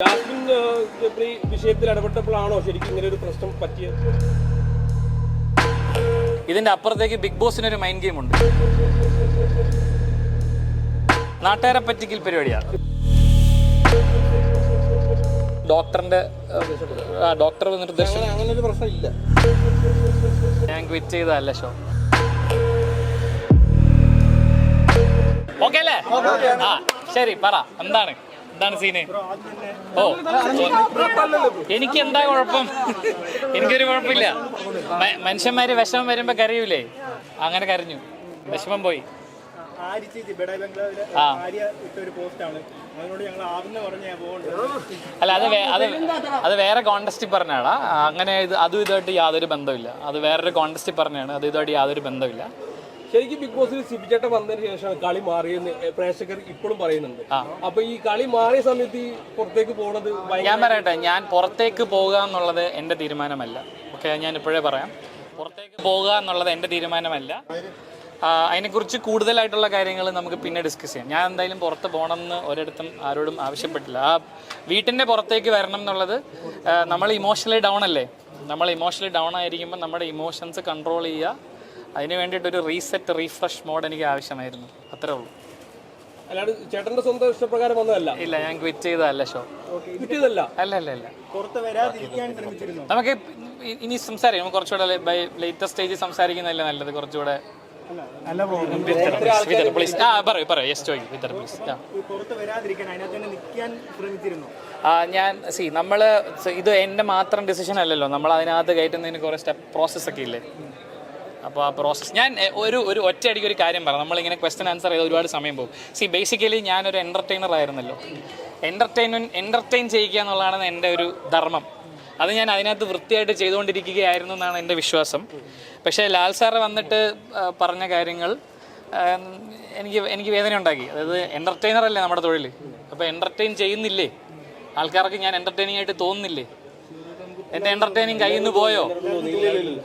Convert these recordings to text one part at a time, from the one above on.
Jasmine Jabri വിഷയത്തിൽ ഇടപെട്ടപ്പോഴാണോ ശരിക്കും ഇങ്ങനെ ഒരു പ്രശ്നം പറ്റിയത്? ഇതിന്റെ അപ്പുറത്തേക്ക് ബിഗ് ബോസിന് ഒരു മൈൻഡ് ഗെയിം ഉണ്ട്. നാട്ടുകാരെ പറ്റിക്കൽ പരിപാടിയാണ് ഡോക്ടറിന്റെ ആ, ഡോക്ടർ നിർദ്ദേശം അങ്ങനെ ഒരു പ്രശ്നം ഇല്ല ഞാൻ ക്വിറ്റ് ചെയ്തതല്ല ഷോ. ഓക്കെ അല്ലേ? ആ ശരി പറ. എന്താണ്? എന്താണ് സീന്? ഓ. എനിക്ക് എന്താ കുഴപ്പം? എനിക്കൊരു കുഴപ്പമില്ല. മനുഷ്യന്മാര് വിഷമം വരുമ്പോ കരയൂലേ? അങ്ങനെ കരഞ്ഞു. വിഷമം പോയി. അല്ല അത് അത് അത് വേറെ കോണ്ടസ്റ്റിൽ പറഞ്ഞാടാ. അങ്ങനെ ഇത് അതും ഇതുമായിട്ട് യാതൊരു ബന്ധമില്ല അത് വേറൊരു കോണ്ടസ്റ്റിൽ പറഞ്ഞാണ്. അത് ഇതുമായിട്ട് യാതൊരു ബന്ധമില്ല ശരിക്കും ബിഗ് ബോസിൽ സിബിചേട്ടൻ വന്നതിന് ശേഷം കളി മാറിയെന്ന് പ്രേക്ഷകർ ഇപ്പോഴും പറയുന്നുണ്ട്. അപ്പൊ ഈ കളി മാറിയ സമയത്ത് ഈ പുറത്തേക്ക് പോണത് ഞാൻ പറയട്ടെ ഞാൻ പുറത്തേക്ക് പോകുക എന്നുള്ളത് എന്റെ തീരുമാനമല്ല. ഓക്കെ ഞാൻ ഇപ്പോഴേ പറയാം. പുറത്തേക്ക് പോകുക എന്നുള്ളത് എന്റെ തീരുമാനമല്ല. അതിനെക്കുറിച്ച് കൂടുതലായിട്ടുള്ള കാര്യങ്ങൾ നമുക്ക് പിന്നെ ഡിസ്കസ് ചെയ്യാം. ഞാൻ എന്തായാലും പുറത്ത് പോകണമെന്ന് ഒരിടത്തും ആരോടും ആവശ്യപ്പെട്ടില്ല. ആ വീട്ടിന്റെ പുറത്തേക്ക് വരണം എന്നുള്ളത് നമ്മൾ ഇമോഷണലി ഡൗൺ അല്ലേ? നമ്മൾ ഇമോഷണലി ഡൗൺ ആയിരിക്കുമ്പോൾ നമ്മുടെ ഇമോഷൻസ് കൺട്രോൾ ചെയ്യുക. അതിന് വേണ്ടിയിട്ടൊരു റീസെറ്റ് റീഫ്രഷ് മോഡ് എനിക്ക് ആവശ്യമായിരുന്നു. അത്രേ ഉള്ളൂ. അല്ലാണ്ട് ചേട്ടന്റെ സ്വന്തം ഇഷ്ടപ്രകാരം വന്നതല്ല? ഇല്ല ഞാൻ ക്വിറ്റ് ചെയ്തതല്ല ഷോ ചെയ്തല്ല അല്ല അല്ല അല്ല. പുറത്ത് വരാതിരിക്കാൻ ശ്രമിച്ചിരുന്നു? നമുക്ക് ഇനി സംസാരിക്കാം. നമുക്ക് കുറച്ചുകൂടെ ബൈ ലേറ്റസ്റ്റ് സ്റ്റേജിൽ സംസാരിക്കുന്നതല്ലേ നല്ലത്? കുറച്ചുകൂടെ നല്ല പ്രോബ്ലം വിതർ പ്ലീസ് ആ പറയൂ പറയൂ. യെസ് ചോദിക്കും. വിതർ പ്ലീസ് ആ. പുറത്ത് വരാതിരിക്കാൻ അതിനകത്ത് തന്നെ ശ്രമിച്ചിരുന്നു? ഞാൻ സി നമ്മൾ ഇത് എന്റെ മാത്രം ഡിസിഷൻ അല്ലല്ലോ. നമ്മൾ അതിനകത്ത് കയറ്റുന്നതിന് കുറെ സ്റ്റെപ്പ് പ്രോസസ് ഒക്കെ ഇല്ലേ? അപ്പോൾ ആ പ്രോസസ്സ് ഞാൻ ഒരു ഒരു ഒറ്റയടിക്ക് ഒരു കാര്യം പറയാം. നമ്മളിങ്ങനെ ക്വസ്റ്റൻ ആൻസർ ചെയ്ത് ഒരുപാട് സമയം പോകും. സി ബേസിക്കലി ഞാനൊരു എന്റർടൈനർ ആയിരുന്നല്ലോ. എന്റർടൈൻമെന്റ് എന്റർടൈൻ ചെയ്യുക എന്നുള്ളതാണ് എന്റെ ഒരു ധർമ്മം. അത് ഞാൻ അതിനകത്ത് വൃത്തിയായിട്ട് ചെയ്തുകൊണ്ടിരിക്കുകയായിരുന്നു എന്നാണ് എന്റെ വിശ്വാസം. പക്ഷേ ലാൽ സാറ് വന്നിട്ട് പറഞ്ഞ കാര്യങ്ങൾ എനിക്ക് എനിക്ക് വേദന ഉണ്ടാക്കി. അതായത് എന്റർടൈനർ അല്ലേ നമ്മുടെ തൊഴിൽ അപ്പോൾ എന്റർടൈൻ ചെയ്യുന്നില്ലേ? ആൾക്കാർക്ക് ഞാൻ എന്റർടൈനിങ് ആയിട്ട് തോന്നുന്നില്ലേ? എന്റെ എന്റർടൈനിങ് കയ്യിൽ നിന്ന് പോയോ?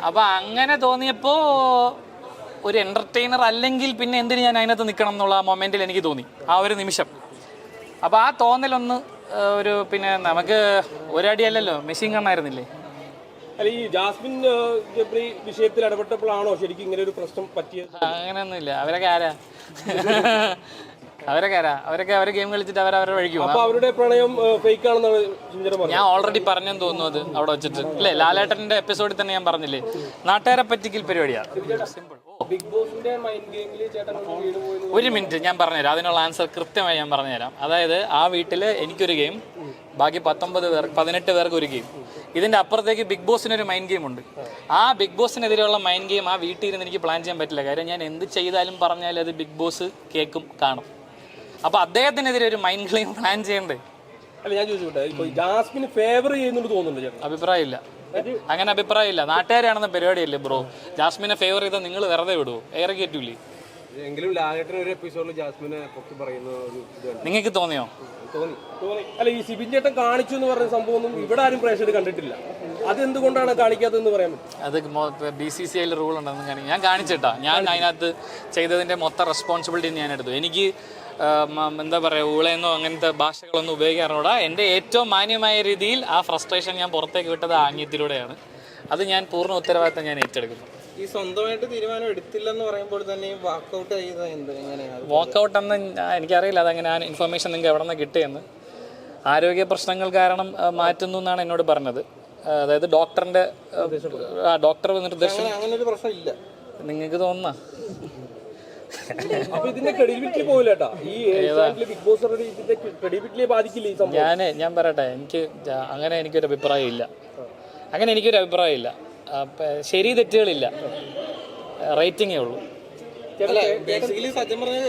അപ്പൊ അങ്ങനെ തോന്നിയപ്പോ ഒരു എന്റർടൈനർ അല്ലെങ്കിൽ പിന്നെ എന്തിന് ഞാൻ അതിനകത്ത് നിൽക്കണം എന്നുള്ള ആ മൊമെന്റിൽ എനിക്ക് തോന്നി. ആ ഒരു നിമിഷം. അപ്പൊ ആ തോന്നലൊന്ന് ഒരു പിന്നെ നമുക്ക് ഒരടി അല്ലല്ലോ മെഷീൻ കണ്ണായിരുന്നില്ലേ? അല്ല ഈ ജാസ്മിൻ ജബ്രി വിഷയത്തിൽ ഇടപെട്ടപ്പോഴാണോ ശരിക്കും ഇങ്ങനെ ഒരു പ്രശ്നം പറ്റിയത്? അങ്ങനെയൊന്നുമില്ല. അവരൊക്കെ ആരാ? അവരൊക്കെ ആരാ? അവരൊക്കെ അവരെ ഗെയിം കളിച്ചിട്ട് അവർ അവരെ വഴിക്ക് പോകും അപ്പൊ അവരുടെ പ്രണയം ഫേക്ക് ആണെന്നാണ് പറഞ്ഞത്. ഞാൻ ഓൾറെഡി പറഞ്ഞെന്ന് തോന്നുന്നു അത് അവിടെ വെച്ചിട്ട്. അല്ലേ ലാലേട്ടന്റെ എപ്പിസോഡിൽ തന്നെ ഞാൻ പറഞ്ഞില്ലേ? നാട്ടുകാരെ പറ്റിക്കൽ പരിപാടിയാണ് സിമ്പിൾ ഒരു മിനിറ്റ് ഞാൻ പറഞ്ഞുതരാം. അതിനുള്ള ആൻസർ കൃത്യമായി ഞാൻ പറഞ്ഞുതരാം. അതായത് ആ വീട്ടിൽ എനിക്കൊരു ഗെയിം ബാക്കി പത്തൊമ്പത് പേർ പതിനെട്ട് പേർക്ക് ഒരു ഗെയിം ഇതിന്റെ അപ്പുറത്തേക്ക് ബിഗ് ബോസിനൊരു ഒരു മൈൻഡ് ഗെയിം ഉണ്ട്. ആ ബിഗ് ബോസിനെതിരെയുള്ള മൈൻഡ് ഗെയിം ആ വീട്ടിൽ ഇരുന്ന് എനിക്ക് പ്ലാൻ ചെയ്യാൻ പറ്റില്ല. കാര്യം ഞാൻ എന്ത് ചെയ്താലും പറഞ്ഞാലും അത് ബിഗ് ബോസ് കേൾക്കും കാണും. അപ്പോൾ അദ്ദേഹത്തിനെതിരെ ഒരു മൈൻഡ് ഗെയിം പ്ലാൻ ചെയ്യണ്ടേ? അല്ല ഞാൻ ചോദിച്ചോട്ടെ ഇപ്പൊ ജാസ്മിന് ഫേവർ ചെയ്യുന്നുണ്ട് തോന്നുന്നുണ്ട് ചേട്ടൻ അഭിപ്രായമില്ല. അങ്ങനെ അഭിപ്രായമില്ല. നാട്ടുകാരാണെന്ന പരിപാടിയല്ലേ ബ്രോ ജാസ്മിനെ ഫേവർ ചെയ്താൽ നിങ്ങൾ വെറുതെ വിടുവോ? ഏറെ കയറ്റൂലേ എങ്കിലും ലാലേട്ടൻ ഒരു എപ്പിസോഡിൽ ജാസ്മിനെ പൊക്കി പറയുന്ന ഒരു നിങ്ങൾക്ക് തോന്നിയോ? തോന്നി. തോന്നി. അല്ല ഈ സിബിൻ ചേട്ടൻ കാണിച്ചു എന്ന് പറഞ്ഞ സംഭവം ഒന്നും ഇവിടെ ആരും പ്രേക്ഷകർ കണ്ടിട്ടില്ല. അതെന്തുകൊണ്ടാണ് കാണിക്കാത്തതെന്ന് പറയാൻ അത് ബി സി സി ഐയിൽ റൂൾ ഉണ്ടെന്ന് ഞാൻ ഞാൻ കാണിച്ചിട്ടാ. ഞാൻ അതിനകത്ത് ചെയ്തതിന്റെ മൊത്തം റെസ്പോൺസിബിലിറ്റി ഞാൻ എടുത്തു. എനിക്ക് എന്താ പറയുക ഊളയെന്നോ അങ്ങനത്തെ ഭാഷകളൊന്നും ഉപയോഗിക്കാറുള്ള എന്റെ ഏറ്റവും മാന്യമായ രീതിയിൽ ആ ഫ്രസ്ട്രേഷൻ ഞാൻ പുറത്തേക്ക് വിട്ടത് ആംഗ്യത്തിലൂടെയാണ് അത് ഞാൻ പൂർണ ഉത്തരവാദിത്തം ഞാൻ ഏറ്റെടുക്കുന്നു. ഈ സ്വന്തമായിട്ട് തീരുമാനം എടുത്തില്ലെന്ന് പറയുമ്പോൾ തന്നെ വാക്കൗട്ട് ചെയ്ത എന്ത്? എങ്ങനെയാണ് വാക്കൗട്ട് എന്ന് എനിക്കറിയില്ല. അതങ്ങനെ ആ ഇൻഫർമേഷൻ നിങ്ങൾക്ക് എവിടെ നിന്ന് കിട്ടിയെന്ന്. ആരോഗ്യ പ്രശ്നങ്ങൾ കാരണം മാറ്റുന്നു എന്നാണ് എന്നോട് പറഞ്ഞത്. അതായത് ഡോക്ടറിന്റെ ആ ഡോക്ടർ നിർദ്ദേശം. അങ്ങനെ ഒരു പ്രശ്നമില്ല. നിങ്ങൾക്ക് തോന്നുന്ന? ഞാൻ ഞാൻ ഞാൻ പറയട്ടെ എനിക്ക് അങ്ങനെ എനിക്കൊരു അഭിപ്രായം ഇല്ല അങ്ങനെ എനിക്കൊരു അഭിപ്രായം ഇല്ല ശരി തെറ്റുകളില്ല. റേറ്റിംഗേ ഉള്ളൂ. ബേസിക്കലി സത്യം പറഞ്ഞ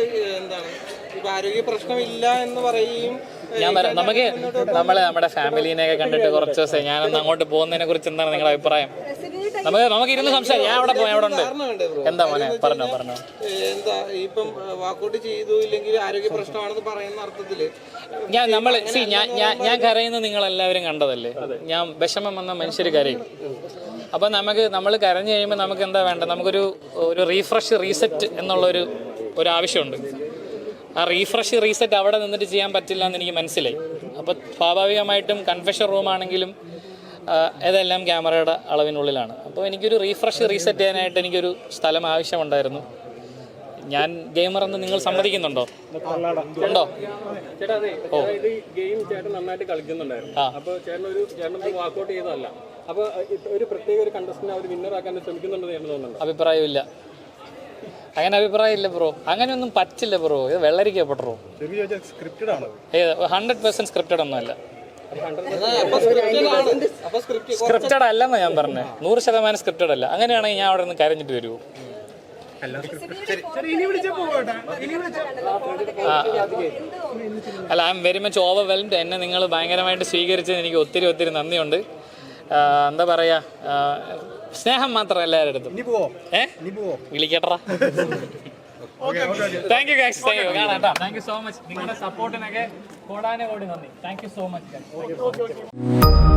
എന്താണ് ഇപ്പൊ ആരോഗ്യ പ്രശ്നമില്ല എന്ന് പറയുകയും ഞാൻ പറയാം നമുക്ക് നമ്മളെ നമ്മുടെ ഫാമിലീനെയൊക്കെ കണ്ടിട്ട് കുറച്ച് ദിവസം ഞാനൊന്ന് അങ്ങോട്ട് പോകുന്നതിനെ കുറിച്ച് എന്താണ് നിങ്ങളുടെ അഭിപ്രായം? നമുക്ക് നമുക്ക് ഇരുന്ന് സംശയം ഞാൻ അവിടെ പോയി അവിടെ ഉണ്ട്. എന്താ മോനെ? പറഞ്ഞോ പറഞ്ഞോ. എന്താ ഇപ്പം വാക്കൗട്ട് ചെയ്തു ഇല്ലെങ്കിൽ ആരോഗ്യ പ്രശ്നമാണെന്ന് പറയുന്ന അർത്ഥത്തിൽ ഞാൻ നമ്മൾ സി ഞാൻ ഞാൻ കരയുന്നത് നിങ്ങൾ എല്ലാവരും കണ്ടതല്ലേ? ഞാൻ വിഷമം വന്ന മനുഷ്യർ കരയും. അപ്പൊ നമുക്ക് നമ്മൾ കരഞ്ഞു കഴിയുമ്പോൾ നമുക്ക് എന്താ വേണ്ടത്? നമുക്കൊരു ഒരു റീഫ്രഷ് റീസെറ്റ് എന്നുള്ള ഒരു ഒരു ആവശ്യമുണ്ട്. ആ റീഫ്രഷ് റീസെറ്റ് അവിടെ നിന്നിട്ട് ചെയ്യാൻ പറ്റില്ല എന്ന് എനിക്ക് മനസ്സിലായി. അപ്പോൾ സ്വാഭാവികമായിട്ടും കൺഫെഷൻ റൂം ആണെങ്കിലും ഇതെല്ലാം ക്യാമറയുടെ അളവിനുള്ളിലാണ്. അപ്പോൾ എനിക്കൊരു റീഫ്രഷ് റീസെറ്റ് ചെയ്യാനായിട്ട് എനിക്കൊരു സ്ഥലം ആവശ്യമുണ്ടായിരുന്നു. ഞാൻ ഗെയിമർ എന്ന് നിങ്ങൾ സമ്മതിക്കുന്നുണ്ടോ? ഉണ്ടോ? അതെ. ഗെയിം ചേട്ടൻ നന്നായിട്ട് കളിക്കുന്നുണ്ടായിരുന്നു. അപ്പോൾ ചേട്ടൻ ഒരു ചേട്ടൻ വാക്കൗട്ട് ചെയ്തതല്ല. അപ്പോൾ ഒരു പ്രത്യേക ഒരു കണ്ടസ്റ്റന്റ് അവർ വിന്നർ ആക്കാൻ ശ്രമിക്കുന്നുണ്ടെന്ന് ചേട്ടൻ തോന്നുന്നു അഭിപ്രായമില്ല. അങ്ങനെ അഭിപ്രായമില്ല ബ്രോ. അങ്ങനെയൊന്നും പറ്റില്ല ബ്രോ. ഇത് വെള്ളരിക്ക ബ്രോ. ചെറിയ ചോദിച്ചാൽ സ്ക്രിപ്റ്റഡ് ആണോ? ഏത് ഹൺഡ്രഡ് പെർസെന്റ് സ്ക്രിപ്റ്റഡ് ഒന്നുമല്ല. അല്ല സ്ക്രിപ്റ്റഡ് ആണ്. അപ്പൊ സ്ക്രിപ്റ്റഡ് അല്ലെന്ന് ഞാൻ പറഞ്ഞത് നൂറ് ശതമാനം സ്ക്രിപ്റ്റഡ് അല്ല. അങ്ങനെയാണെങ്കിൽ ഞാൻ അവിടെ നിന്ന് കരഞ്ഞിട്ട് വരുമോ ഇനി വിളിച്ചാ പോകട്ടെ. ഇനി വിളിച്ചാ അല്ല I am very much overwhelmed എന്നെ നിങ്ങൾ ഭയങ്കരമായിട്ട് സ്വീകരിച്ചതിന് എനിക്ക് ഒത്തിരി ഒത്തിരി നന്ദിയുണ്ട്. എന്താ പറയാ? ആ, സ്നേഹം മാത്രം എല്ലാവരുടെ അടുത്തും. ഏ? വിളിക്കട്ടാ thank you guys thank you കാണാം താങ്ക് യു സോ മച്ച് നിങ്ങളുടെ സപ്പോർട്ടിനൊക്കെ കൂടാനെ കൂടി നന്ദി. Thank you so much